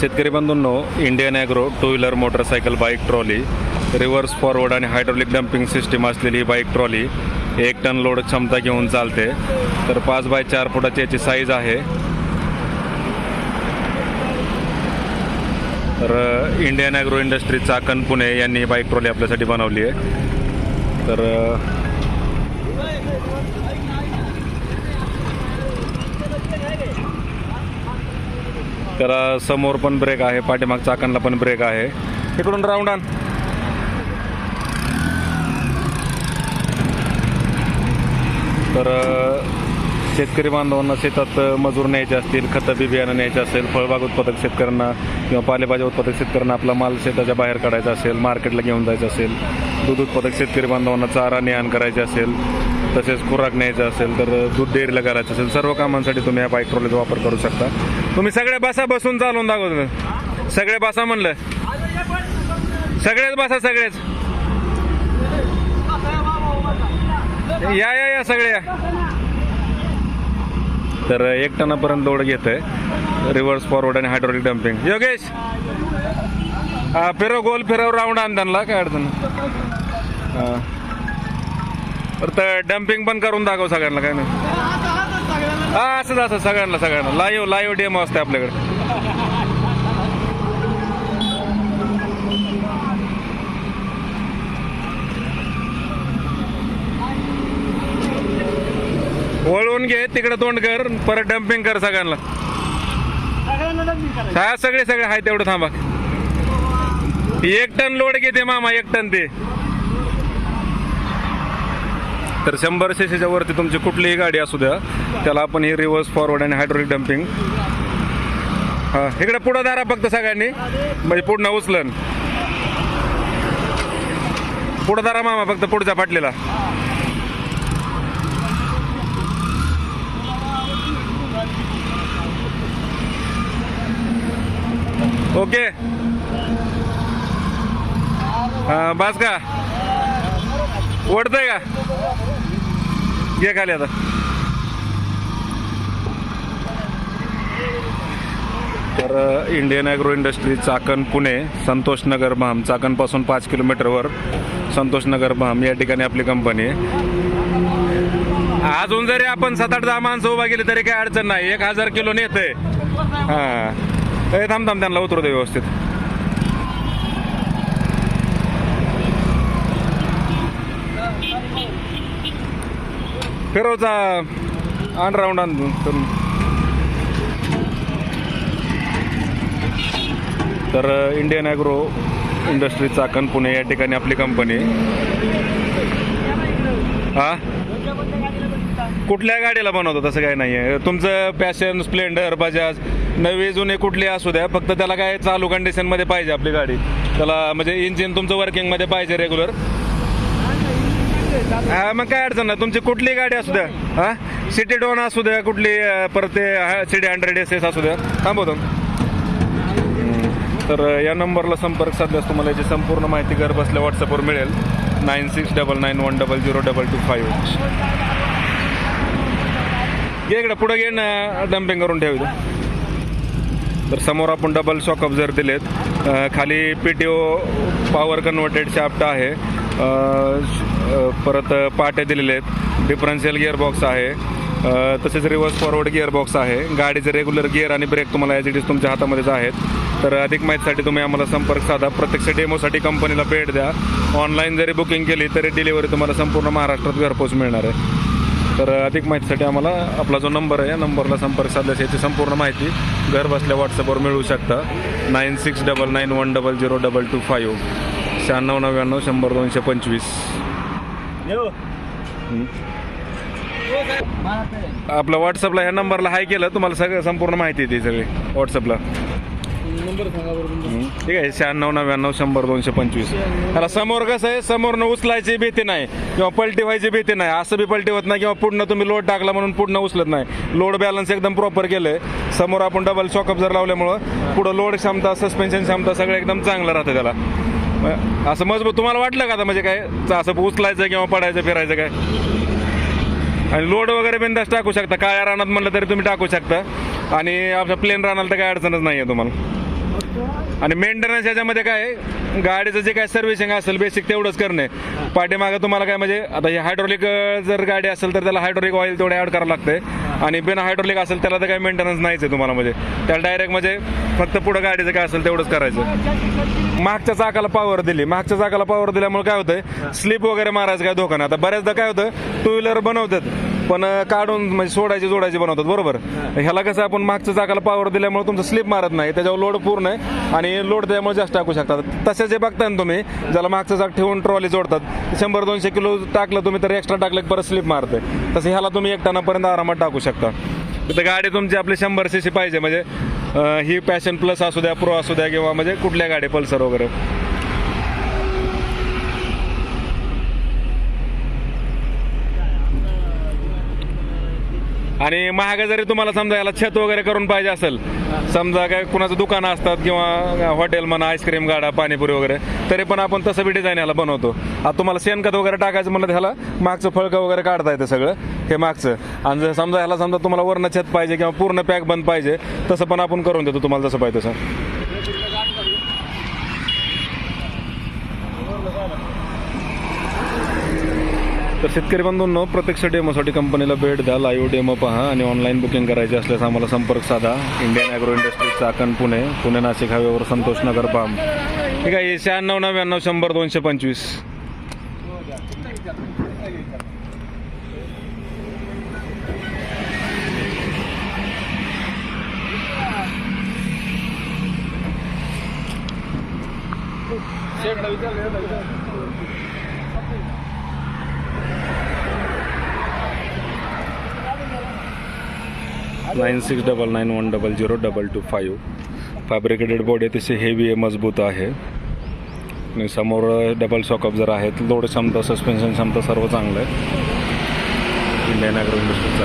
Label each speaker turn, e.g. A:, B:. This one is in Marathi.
A: शेतकरी बंधूंनो Indian agro two wheeler motorcycle bike trolley reverse forward आणि हायड्रोलिक डम्पिंग सिस्टीम असलेली ही बाईक ट्रॉली एक टन लोड क्षमता घेऊन चालते. तर पाच बाय चार फुटाची याची साईज आहे. तर Indian agro industry Chakan Pune यांनी ही बाईक ट्रॉली आपल्यासाठी बनवली आहे. तर त्याला समोर पण ब्रेक आहे. पाठीमाग चाकांना पण ब्रेक आहे. इकडून राऊंड आण. तर शेतकरी बांधवांना शेतात मजूर न्यायचे असतील खतं बी बियाणं न्यायचे असेल फळबाग उत्पादक शेतकऱ्यांना किंवा पालेभाज्या उत्पादक शेतकऱ्यांना आपला माल शेताच्या बाहेर काढायचा असेल मार्केटला घेऊन जायचं असेल दूध उत्पादक शेतकरी बांधवांना चारा नेहाण करायचे असेल तसेच खुराक न्यायचा असेल तर दूध डेअरीला करायचं असेल सर्व कामांसाठी तुम्ही या बाईक ट्रॉलीचा वापर करू शकता. तुम्ही सगळे बसा बसून चालून दाखवतो सगळे बसा म्हणलं. सगळेच बसा सगळेच. या या या सगळे या. तर एक टनापर्यंत लोड घेत आहे रिव्हर्स फॉरवर्ड आणि हायड्रोलिक डम्पिंग योगेश फिरव गोल फिरव राऊंड आण त्यांना काय अडचण तर तर डम्पिंग पण करून दाखव सगळ्यांना काय नाही. हा असंच असं सगळ्यांना सगळ्यांना. लाईव्ह लाईव्ह डेमो असते आपल्याकडे. वळवून घे तिकडे तोंड कर परत डम्पिंग कर सगळ्यांना. हा सगळे सगळे आहे तेवढं थांबा. एक टन लोड घेते मामा एक टन ते. तर शंभर सीसीच्या वरती तुमची कुठलीही गाडी असू द्या त्याला आपण ही रिव्हर्स फॉरवर्ड आणि हायड्रोलिक डम्पिंग हा इकडे पुढं दारा फक्त सगळ्यांनी. म्हणजे पुढं उचलन. पुढं दारा मामा फक्त पुढच्या पाटलीला. ओके. हा बस का? ओढतंय का? घे खाली आता. तर Indian agro industry Chakan Pune Santosh Nagar Bham. चाकणपासून पाच किलोमीटरवर संतोष नगर भाम या ठिकाणी आपली कंपनी आहे. अजून जरी आपण सात आठ दहा माणसं उभा गेली तरी काही अडचण नाही. एक हजार किलो नेतंय. हां. थांब थांब त्यांना उतरू दे व्यवस्थित. फिरवचा आण राऊंड आण करून. तर Indian agro industry Chakan Pune या ठिकाणी आपली कंपनी हा? कुठल्या गाडीला बनवतो तसं काही नाही आहे तुमचं पॅशन स्प्लेंडर बजाज नवी जुने कुठली असू द्या फक्त त्याला काय चालू कंडिशनमध्ये पाहिजे आपली गाडी. त्याला म्हणजे इंजिन तुमचं वर्किंगमध्ये पाहिजे रेग्युलर हा मग काय अडचण नाही. तुमची कुठली गाडी असू द्या. हा सिटी डोन असू द्या कुठली अं, परत सिटी हंड्रेड एस एस असू द्या. थांबवतो तर या नंबरला संपर्क साधल्यास तुम्हाला याची संपूर्ण माहिती घर बसल्या व्हॉट्सअपवर मिळेल. Nine six double nine one double zero double two five घे इकडे पुढे घे ना डम्पिंग करून ठेवू तर समोर आपण डबल शॉकअप जर दिलेत. खाली P T O power converted shaft आहे. श- परत पाट्या दिलेले आहेत. डिफरन्शियल गिअरबॉक्स आहे. तसेच रिव्हर्स फॉरवर्ड गिअरबॉक्स आहे. गाडीचे रेग्युलर गिअर आणि ब्रेक तुम्हाला ॲज इट इज तुमच्या हातामध्येच आहेत. तर अधिक माहितीसाठी तुम्ही आम्हाला संपर्क साधा. प्रत्यक्ष डेमोसाठी कंपनीला भेट द्या. ऑनलाईन जरी बुकिंग केली तरी डिलिव्हरी तुम्हाला संपूर्ण महाराष्ट्रात घरपोच मिळणार आहे. तर अधिक माहितीसाठी आम्हाला आपला जो नंबर आहे या नंबरला संपर्क साधल्यास याची संपूर्ण माहिती घर बसल्या व्हॉट्सअपवर मिळू शकता. Nine six double nine one double zero double two five शहाण्णव नव्याण्णव शंभर दोनशे पंचवीस. आपलं व्हॉट्सअपला ह्या नंबरला हाय केलं तुम्हाला सगळं संपूर्ण माहिती येते सगळी व्हॉट्सअपला. ठीक आहे शहाण्णव नव्याण्णव शंभर दोनशे पंचवीस. त्याला समोर कसं आहे समोरनं उचलायची भीती नाही किंवा पलटी व्हायची भीती नाही. असं बी पलटी होत नाही किंवा पुढनं तुम्ही लोड टाकला म्हणून पुढनं उचलत नाही. लोड बॅलन्स एकदम प्रॉपर केलंय. समोर आपण डबल शॉकअप जर लावल्यामुळं पुढं लोड क्षमता सस्पेन्शन क्षमता सगळं एकदम चांगलं राहतं त्याला. मग असं मजबूत तुम्हाला वाटलं का आता? म्हणजे काय असं उचलायचं किंवा पडायचं फिरायचं काय? आणि लोड वगैरे बिंदास टाकू शकता. काळ्या रानात म्हणलं तरी तुम्ही टाकू शकता. आणि आपल्या प्लेन रानाला तर काय अडचणच नाही आहे तुम्हाला. आणि मेंटेनन्स याच्यामध्ये काय आहे, गाडीचं जे काय सर्व्हिसिंग असेल बेसिक तेवढंच करणे पाठीमागं तुम्हाला काय म्हणजे आता हे हायड्रोलिक जर गाडी असेल तर त्याला हायड्रोलिक ऑइल तेवढं ॲड करावं लागते आणि बिना हायड्रोलिक असेल त्याला तर काही मेंटेनन्स नाहीच आहे तुम्हाला म्हणजे. त्याला डायरेक्ट म्हणजे फक्त पुढं गाडीचं काय असेल तेवढंच करायचं. मागच्या चाकाला पॉवर दिली. मागच्या चाकाला पॉवर दिल्यामुळे काय होतंय? स्लिप वगैरे मारायचं काय धोका नाही. आता बऱ्याचदा काय होतं? टू व्हीलर बनवतात. पण काढून म्हणजे सोडायची जोडायची बनवतात बरोबर? ह्याला कसं आपण मागच्या चाकाला पावर दिल्यामुळे तुमचं स्लिप मारत नाही त्याच्यावर लोड पूर्ण आहे आणि लोड त्यामुळे जास्त टाकू शकतात. तसेच जे बघताय ना तुम्ही ज्याला मागचं चाक ठेवून ट्रॉली जोडतात शंभर दोनशे किलो टाकलं तुम्ही तर एक्स्ट्रा टाकलं की परत स्लिप मारते तसं ह्याला तुम्ही एक टनापर्यंत आरामात टाकू शकता. तर गाडी तुमची आपली शंभर सी सी पाहिजे म्हणजे ही पॅशन प्लस असू द्या प्रो असू द्या किंवा म्हणजे कुठल्या गाडी पल्सर वगैरे. आणि महाग जरी तुम्हाला समजा याला छत वगैरे करून पाहिजे असेल समजा काय कुणाचं दुकानं असतात किंवा हॉटेल म्हणा आईस्क्रीम गाडा पाणीपुरी वगैरे तरी पण आपण तसं बी डिझाईन याला बनवतो. आता तुम्हाला शेणखत वगैरे टाकायचं म्हणलं ह्याला मागचं फळकं वगैरे काढता येतं सगळं हे मागचं. आणि जर समजा ह्याला समजा तुम्हाला वर्ण छत पाहिजे किंवा पूर्ण पॅक बंद पाहिजे तसं पण आपण करून देतो तुम्हाला जसं पाहिजे तसं. तर शेतकरी बंधूंनो प्रत्यक्ष डेमोसाठी कंपनीला भेट द्या. लाईव्ह डेमो पहा आणि ऑनलाईन बुकिंग करायची असल्यास आम्हाला संपर्क साधा. Indian agro industry Chakan Pune. Pune Nashik हायवेवर संतोष नगर पाम. ठीक आहे शहाण्णव नव्याण्णव शंभर दोनशे पंचवीस. Nine six double nine one double zero double two five. Fabricated body अतिशय हेवी आहे मजबूत आहे. आणि समोर डबल शॉक जर आहेत लोड क्षमता सस्पेन्शन क्षमता सर्व चांगलं आहे. Indian agro इंडस्ट्रीचा